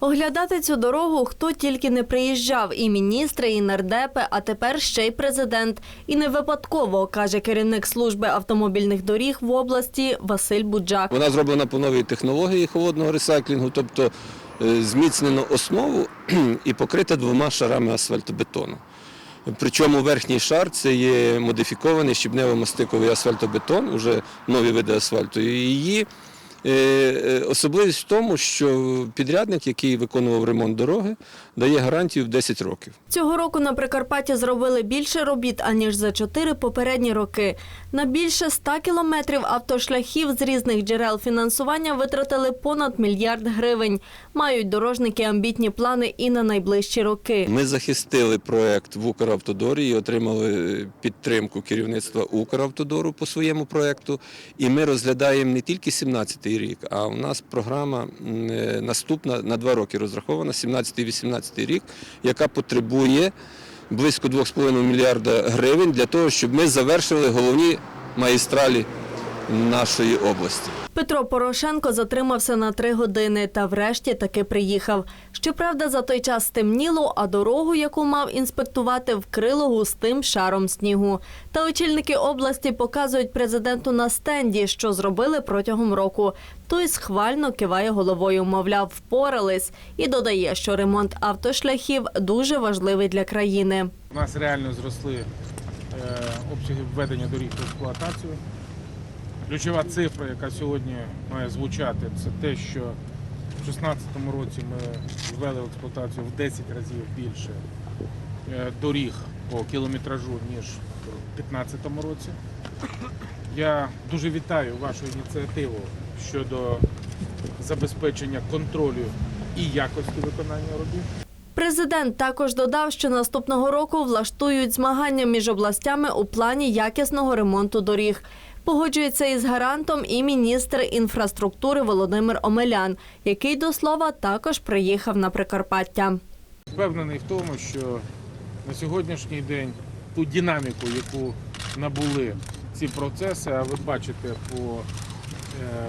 Оглядати цю дорогу хто тільки не приїжджав, і міністри, і нардепи, а тепер ще й президент. І не випадково, каже керівник служби автомобільних доріг в області Василь Буджак. Вона зроблена по новій технології холодного ресайклінгу, тобто е, зміцнено основу і покрита двома шарами асфальтобетону. Причому верхній шар це є модифікований щебнево-мастиковий асфальтобетон, уже нові види асфальту. І її особливість в тому, що підрядник, який виконував ремонт дороги, дає гарантію в 10 років. Цього року на Прикарпатті зробили більше робіт, аніж за чотири попередні роки. На більше 100 кілометрів автошляхів з різних джерел фінансування витратили понад мільярд гривень. Мають дорожники амбітні плани і на найближчі роки. Ми захистили проект в Укравтодорі і отримали підтримку керівництва Укравтодору по своєму проекту. І ми розглядаємо не тільки 17-й рік, а у нас програма е, наступна на два роки розрахована, 17-18 рік, яка потребує близько 2,5 мільярда гривень для того, щоб ми завершили головні магістралі нашої області. Петро Порошенко затримався на три години та врешті таки приїхав. Щоправда, за той час стемніло, а дорогу, яку мав інспектувати, вкрило густим шаром снігу. Та очільники області показують президенту на стенді, що зробили протягом року. Той схвально киває головою, мовляв, впорались, і додає, що ремонт автошляхів дуже важливий для країни. У нас реально зросли е, обсяги введення доріг в експлуатацію. Ключова цифра, яка сьогодні має звучати, це те, що в 2016 році ми ввели в експлуатацію в 10 разів більше е, доріг по кілометражу, ніж в 2015 році. Я дуже вітаю вашу ініціативу щодо забезпечення контролю і якості виконання робіт. Президент також додав, що наступного року влаштують змагання між областями у плані якісного ремонту доріг. Погоджується із гарантом і міністр інфраструктури Володимир Омелян, який до слова також приїхав на Прикарпаття. Впевнений в тому, що на сьогоднішній день ту динаміку, яку набули ці процеси, а ви бачите по е,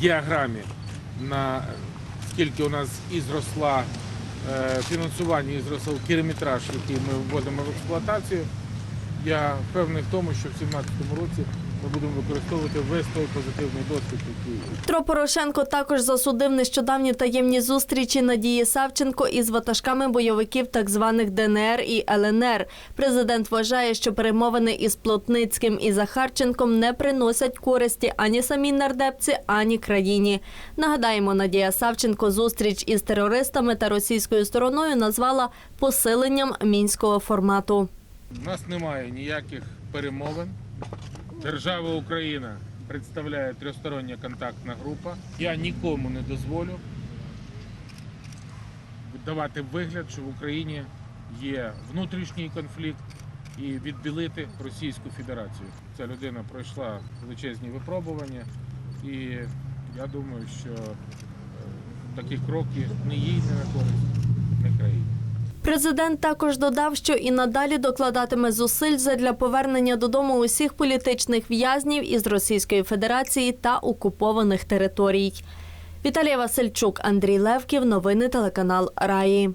діаграмі, на скільки у нас і зросла е, фінансування, і зросла кілометраж, який ми вводимо в експлуатацію. Я впевнений в тому, що в 2017 році ми будемо використовувати весь той позитивний досвід, який Петро Порошенко також засудив нещодавні таємні зустрічі Надії Савченко із ватажками бойовиків так званих ДНР і ЛНР. Президент вважає, що перемовини із Плотницьким і Захарченком не приносять користі ані самій нардепці, ані країні. Нагадаємо, Надія Савченко зустріч із терористами та російською стороною назвала посиленням мінського формату. У нас немає ніяких перемовин. Держава Україна представляє трьохстороння контактна група. Я нікому не дозволю давати вигляд, що в Україні є внутрішній конфлікт і відбілити Російську Федерацію. Ця людина пройшла величезні випробування, і я думаю, що е, такі кроки не їй не на користь, не країні. Президент також додав, що і надалі докладатиме зусиль задля повернення додому усіх політичних в'язнів із Російської Федерації та окупованих територій. Віталія Васильчук, Андрій Левків. Новини телеканал Раї.